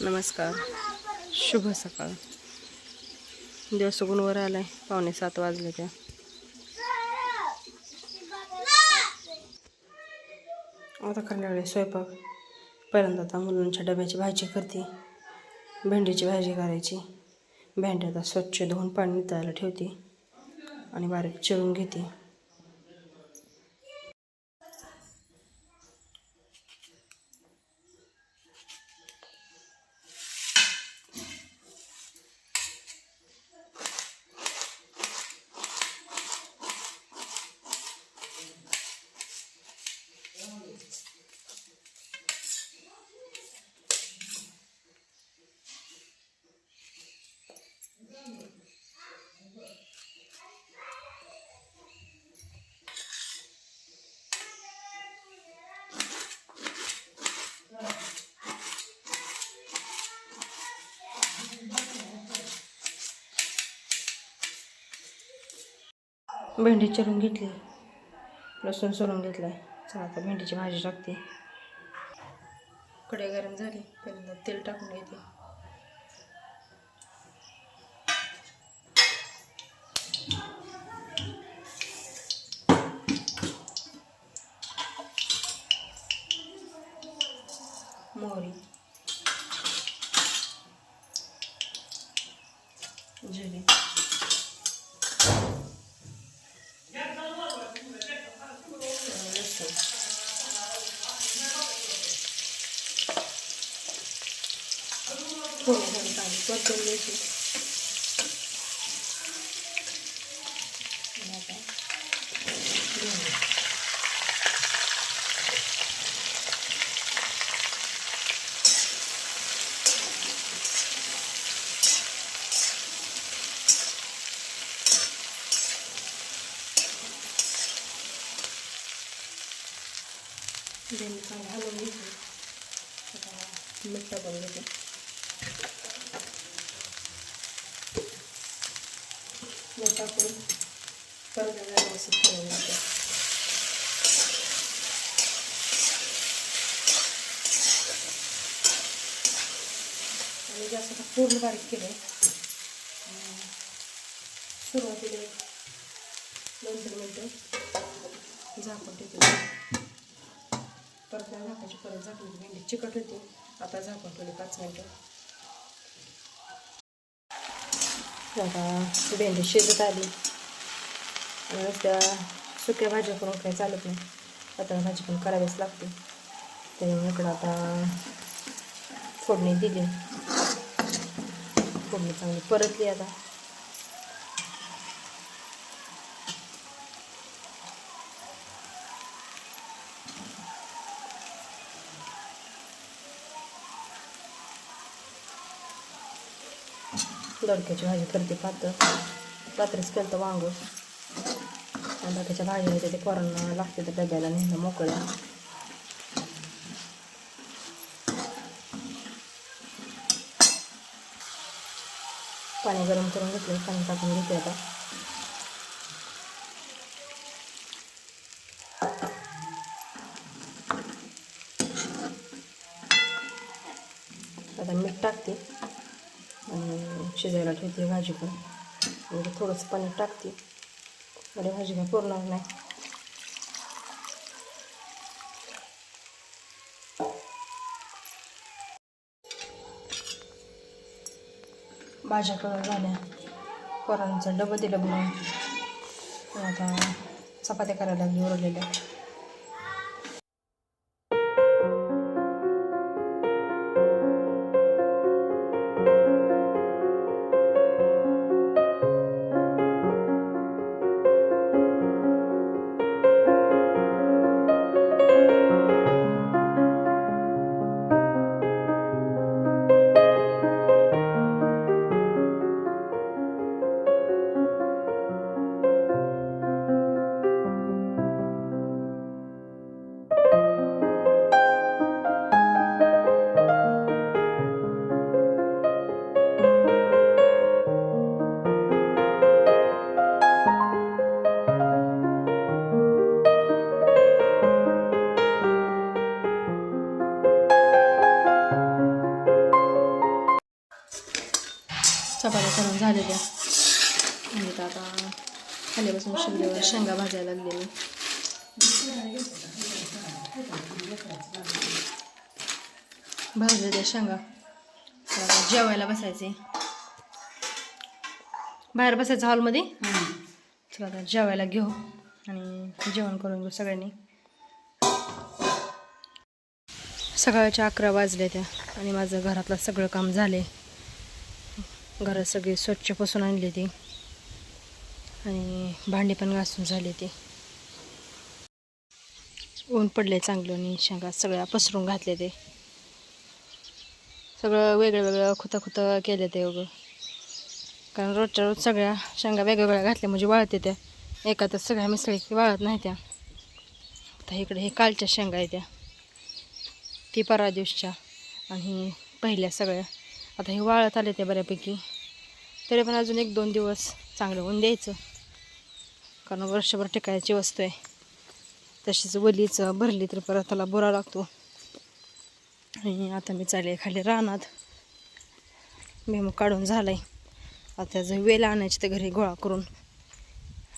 नमस्कार. शुभ सकाळ. दिवस उगून वर आलाय. पावणे सात वाजले त्या. आता करण्यावेळी स्वयंपाक. पहिल्यांदा आता मुलांच्या डब्याची भाजी करते. भेंडीची भाजी करायची. भेंड्या आता स्वच्छ धुवून पाणी नितायला ठेवते. आणि बारीक चिरून घेते. भेंडी चिरून घेतली. लसूण सोलून घेतलं चला आता भेंडीची भाजी टाकते. कढई गरम झाली पहिल्यांदा तेल टाकून घेते मोहरी जिरे लसूण थोडं थोडं पाणी परतून घ्यायची आणि आता भेंडी. भेंडी चांगली हलवून घेतली आता मीठ टाकून घेते मीठ टाकून परत व्यवस्थित हलवून घेते. आणि जास्त आता पूर्ण बारीक केलं सुरुवातीला दोन तीन मिनटं झाकून ठेवते. परत नाही झाकायची परत झाकली भेंडी चिकट होती आता झाकून ठेवली पाच मिनटं. आता भेंडी शिजत आली आणि नुसत्या सुक्या भाज्या करून काही चालत नाही आता भाजी पण करावीच लागते त्यामुळे इकडं आता फोडणी दिली फोडणी चांगली परतली आता दोडक्याची भाजी करते पात्र पात्रच केलं तर वांग आणि बाकीच्या भाज्या येते ते पोरांना लागते तर डब्याला नेहमी मोकळ्या पाणी गरम करून घेतलं पाणी टाकून घेते आता आता मीठ टाकते आणि शिजायला ठेवते भाजी पण म्हणजे थोडंसं पाणी टाकते म्हणजे भाजी काय पुरणार नाही भाज्या करून झाल्या पोरांचं डबं दिलं म्हणून आता चपात्या करायला लागली उरलेल्या झालेल्या आणि तर आता खाल्यापासून शिवल्यावर शेंगा भाजायला लागलेली भाजलेल्या शेंगा. जेवायला बसायचे. बाहेर बसायचं हॉलमध्ये. चला आता जेवायला घेऊ आणि जेवण करून घेऊ सगळ्यांनी. सकाळच्या अकरा वाजले त्या आणि माझं घरातलं सगळं काम झाले. घरात सगळी स्वच्छपासून आणली ती. आणि भांडी पण घासून झाली ती. ऊन पडले चांगलं आणि शेंगा सगळ्या पसरून घातले ते. सगळं वेगळं वेगळं खुतं खुतं केले ते उगं. कारण रोजच्या रोज सगळ्या शेंगा वेगवेगळ्या घातल्या म्हणजे वाळते त्या एकातच सगळ्या मिसळी की वाळत नाही त्या. आता इकडे हे कालच्या शेंगा आहे त्या. ती परा दिवसच्या आणि पहिल्या सगळ्या. आता हे वाळत आले ते बऱ्यापैकी. तरी पण अजून एक दोन दिवस चांगलं होऊन द्यायचं. कारण वर्षभर टिकायची वस्तू आहे. तशीच वलीच भरली तर परत त्याला बुरा लागतो. आणि आता मी चालले खाली रानात. भुईमुग काढून झालाय. आता जर वेल आणायची तर घरी गोळा करून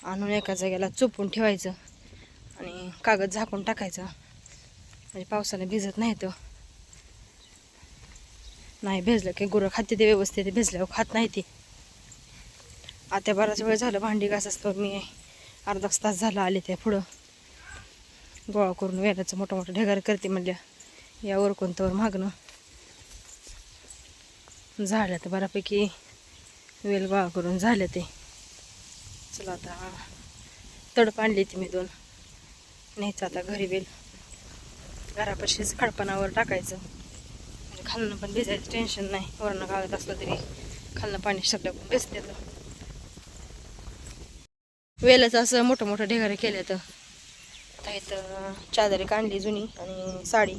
आणून एका जागेला चुपून ठेवायचं आणि कागद झाकून टाकायचा. म्हणजे पावसाने भिजत नाही तर नाही भेजलं की गुरं खाते ते व्यवस्थित भेजल्यावर खात नाही ते. आता बराच वेळ झालं भांडी घास असतो मी अर्धाच तास झाला आले ते पुढं. गोळा करून वेलाचं मोठं मोठं ढेगार करते म्हणल्या यावर कोणत्यावर मागणं. झालं तर बऱ्यापैकी वेल गोळा करून झालं ते. चला आता तडप आणली ती मी दोन. न्यायचं आता घरी वेल. घरापाशीच खडपणावर टाकायचं. म्हणजे खालनं पण भिजायचं टेन्शन नाही. वरणं घालत असलं तरी खालनं पाणी सगळं पण भिजते तर वेलाचं असं मोठं मोठं ढेगारे केले तर आता इथं चादरी काढली जुनी आणि साडी.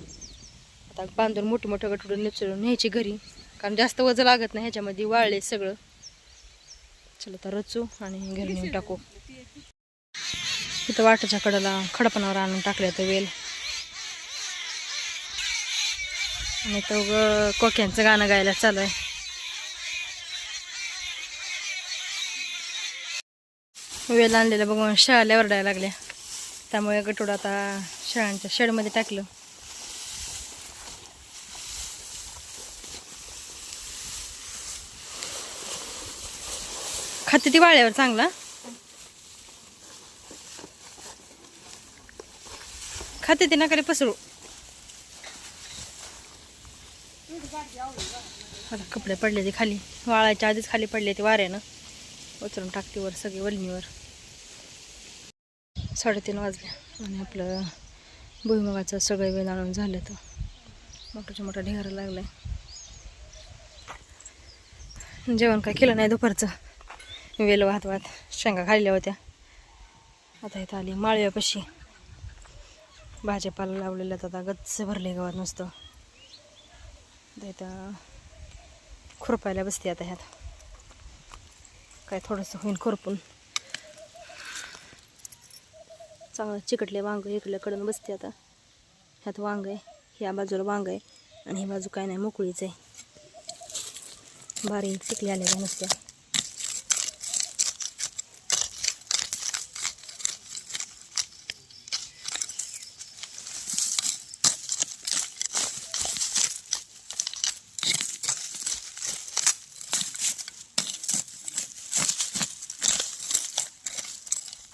आता बांधून मोठी मोठे गटुडून निचळून न्यायची घरी. कारण जास्त वजन लागत नाही ह्याच्यामध्ये वाळले सगळं. चला तर रचू आणि घरी नेऊन टाकू. इथं वाटाच्या कडेला खडपणावर आणून टाकले तर वेल. आणि तो ग कोक्यांचं गाणं गायला चालू आहे. वेल आणलेलं बघून शाळेला ओरडायला लागल्या त्यामुळे गटोड आता शाळांच्या शेडमध्ये टाकलं. खाते ती वाळ्यावर चांगला? खाते ती नका पसरू. आता कपडे पडले ते खाली. वाळायच्या आधीच खाली पडले ते वाऱ्यानं. उचलून टाकते वर सगळे वलनीवर साडेतीन वाजले. आणि आपलं भुईमुगाचं सगळं वेळ आणून झालं तर मोठ्याच्या मोठा ढेगारा लागलाय. जेवण काय केलं नाही दुपारचं? वेल वाहत वाहत शेंगा खाल्ल्या होत्या. आता इथं आली माळव्यापाशी. भाजीपाला लावलेलं आता गच्च भरले गावात नुसतं. इथं खुरपायला बसते आता ह्यात. काय थोडंसं होईन खुरपून. चांगलं चिकटले वांग इकडल्याकडून बसते आता. ह्यात वांग आहे ह्या बाजूला वांग आहे आणि ही बाजू काय नाही मोकळीच आहे. बारीक चिकली आलेल्या नुसत्या.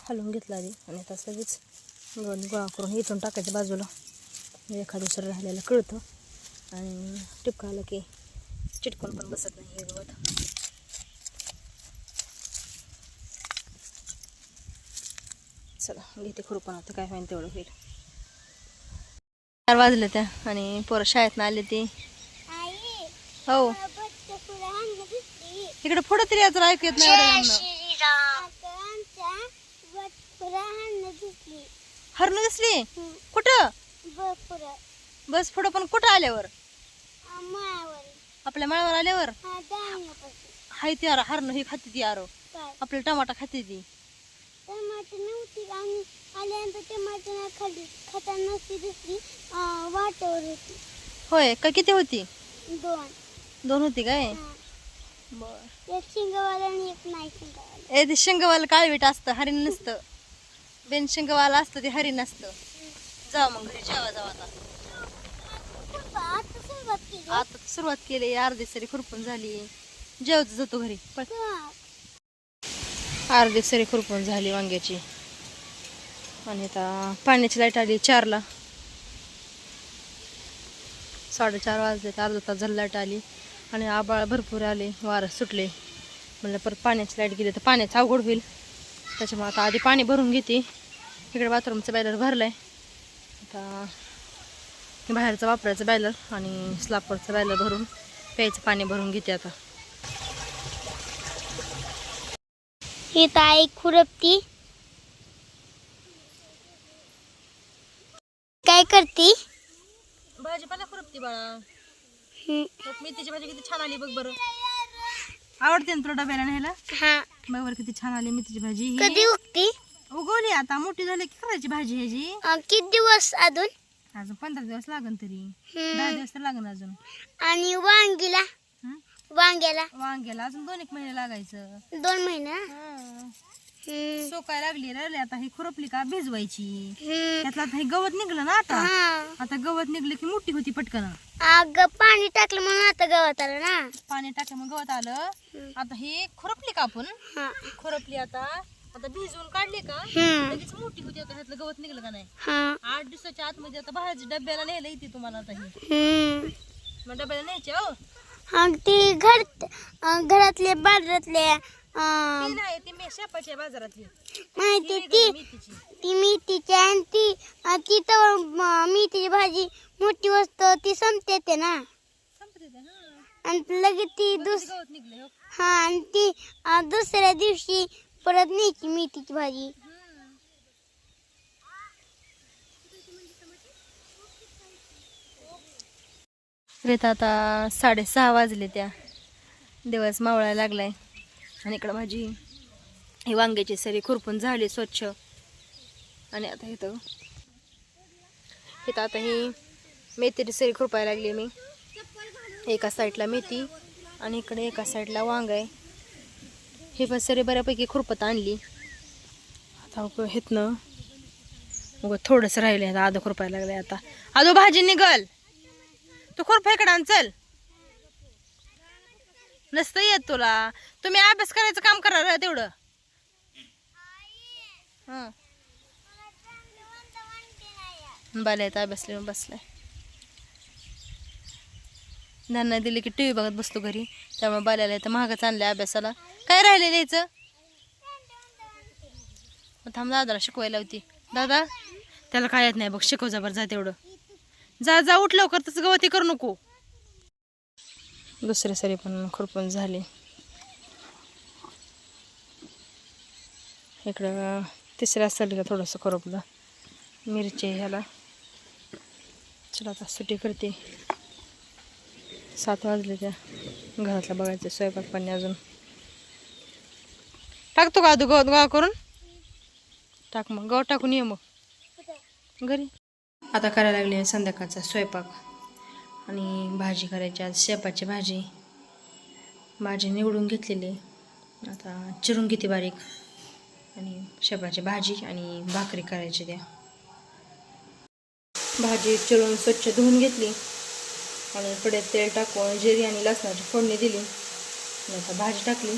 खालून घेतला आधी. आणि आता लगेच गोळा करून इथून टाकायच्या बाजूला. म्हणजे एखादं दुसरं राहिलेलं कळतं. आणि टिपका आलं की चिटकून पण बसत नाही हे गवत. चला घेते खुरपण. आता काय होईल तेवढं होईल. चार वाजले त्या. आणि पोरं शाळेतनं आले ती. हो. इकडे पुढं तरी आता ऐकू येत नाही. हरणं दिसली? कुठं? बस पुढं. पण कुठं आल्यावर? आपल्या माळावर आल्यावर? हाय ती यार हरणं ही खाते ती यार. आपल्या टमाटा खाते ती. टमाटर नव्हती आणि आल्यानंतर टमाटर खाली खाताना नसती दुसरी वाटावर होती. होय का किती होती? दोन. दोन होती काय. बर. एक शिंगवाला आणि एक नाही शेंगवाला काळवीट असतं हरिण नसतं. बेन शेंगवाला असतं ते हरिण असतं. जाऊ मग घरी जेवा जाऊ आता. आता सुरुवात केली अर्धी सरी खुरपून झाली. जेवत जातो घरी पण अर्धी सरी खुरपून झाली वांग्याची. आणि आता पाण्याची लाइट आली चारला. साडेचार वाजले तर अर्धा तास झाला लाइट आली. आणि आबाळ भरपूर आले वारं सुटले. म्हणलं परत पाण्याची लाइट गेली तर पाण्याचं अवघड होईल. त्याच्यामुळे आता आधी पाणी भरून घेते. इकडे बाथरूमचं बॅलर भरलं आहे आता बाहेरचं वापरायचं बॅलर आणि स्लापरचं बॅलर भरून प्यायचं पाणी भरून घेते आता. इथं आई खुरपती. काय करती? भाजीपाला खुरपती बाळा. मेथीची भाजी किती छान आली बघ बरं. आवडते ना तुला डब्याला न्यायला? हा. बघ बरं किती छान आली मेथीची भाजी. कधी उगती? उगवली आता. मोठी झाली की करायची भाजी ह्याची? अं, किती दिवस अजून? अजून पंधरा दिवस लागन तरी. दहा दिवस तर लागन अजून. आणि वांगीला? हं? वांग्याला? वांग्याला अजून दोन एक महिने लागायचं. दोन महिना. हम्म, सोकाय लागली रे आता ही खुरपली का भिजवायची. हम्म. त्यातलं आता हे गवत निघलं ना आता. हा. आता गवत निघलं की मोठी होती पटकन. अग पाणी टाकलं म्हणून आता गवत आलं ना. पाणी टाकलं मग गवत आलं. आता हे खुरपली का आपण? हा. खुरपली आता. आता भिजवून काढली का? हम्म. लगेच मोठी होती आता ह्यातलं गवत निघलं का नाही? हा. आठ दिवसाच्या आतमध्ये आता बाहेरच्या डब्याला न्यायला येते तुम्हाला आता ही. हम्म. मग डब्याला न्यायचे हो? ती घर अं, घरातले बाजारातले अं, नाही ती मी शेपाची आहे बाजारातली. माहिती ती मेथीची. ती मेथीची आणि ती अं, ती तर म- मेथीची भाजी मोठी वस्तू ती संपते ते ना. संपत हा. आणि लगेच ती दुस किती गवत निघले हो. हा आणि ती अं, दुसऱ्या दिवशी परत न्यायची मेथीची भाजी. रेत आता साडेसहा वाजले त्या. दिवस मावळायला लागलाय. आणि इकडं भाजी ही वांग्याची सरी खुरपून झाली स्वच्छ. आणि आता इथं इथं आता ही मेथीची सरी खुरपायला लागली मी. एका साईडला मेथी आणि इकडे एका साईडला वांग आहे. हे पण बऱ्यापैकी खुरपत आणली. आता हेत हिथनं उग थोडंसं राहिलं आहे आधं खुरपायला लागलंय आता. आधो भाजी निघल. तू खुरपा इकडं आण चल. नसतं येत तुला. तुम्ही अभ्यास करायचं काम करा रे तेवढं. हं. बाल्यात अभ्यास लिहून बसलाय नाही दिली की टी व्ही बघत बसतो घरी. त्यामुळे बाल्याला इथं महागच आणलं अभ्यासाला. काय राहिलेलं यायचं मग थांब दादाला शिकवायला होती दादा त्याला काय येत नाही बघ शिकव जा बरं जा तेवढं. जा जा उठ लवकर तसं गवती करू नको. दुसरे सरी पण खुरपून झाली. इकडं तिसऱ्या सरीला थोडंसं खुरपलं. मिरची ह्याला. चला आता सुटी करते. सात वाजले त्या. घरातला बघायचं स्वयंपाक पाणी अजून. टाकतो का गवत गाव करून. टाक मग गवत टाकून ये मग. घरी. आता करायला लागली आहे संध्याकाळचा स्वयंपाक. आणि भाजी करायची आज शेपाची भाजी. भाजी निवडून घेतलेली आता चिरून किती बारीक. आणि शेपाची भाजी आणि भाकरी करायची द्या भाजी चिरून स्वच्छ धुवून घेतली. आणि पुढे तेल टाकून जिरी आणि लसणाची फोडणी दिली. आणि आता भाजी टाकली.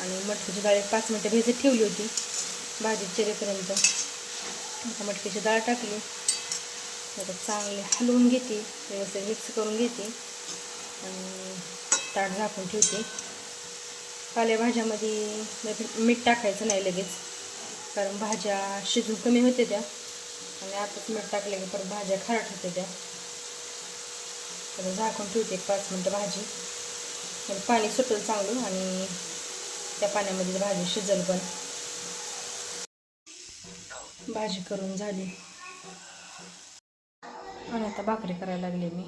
आणि मटकीची डाळ एक पाच मिनटं भिजत ठेवली होती. भाजी चिरेपर्यंत आता मटकीची डाळ टाकली. आता चांगले हलवून घेते. व्यवस्थित मिक्स करून घेते. आणि ताट झाकून ठेवते. पालेभाज्यामध्ये मीठ- मीठ टाकायचं नाही लगेच. कारण भाज्या शिजून कमी होते त्या. आणि आताच मीठ टाकलं की परत भाज्या खारट होते त्या. तर झाकून ठेवते एक पाच मिनटं भाजी. पाणी सुटेल चांगलं आणि त्या पाण्यामध्ये भाजी शिजल पण. भाजी करून झाली. आणि आता भाकरी करायला लागले मी.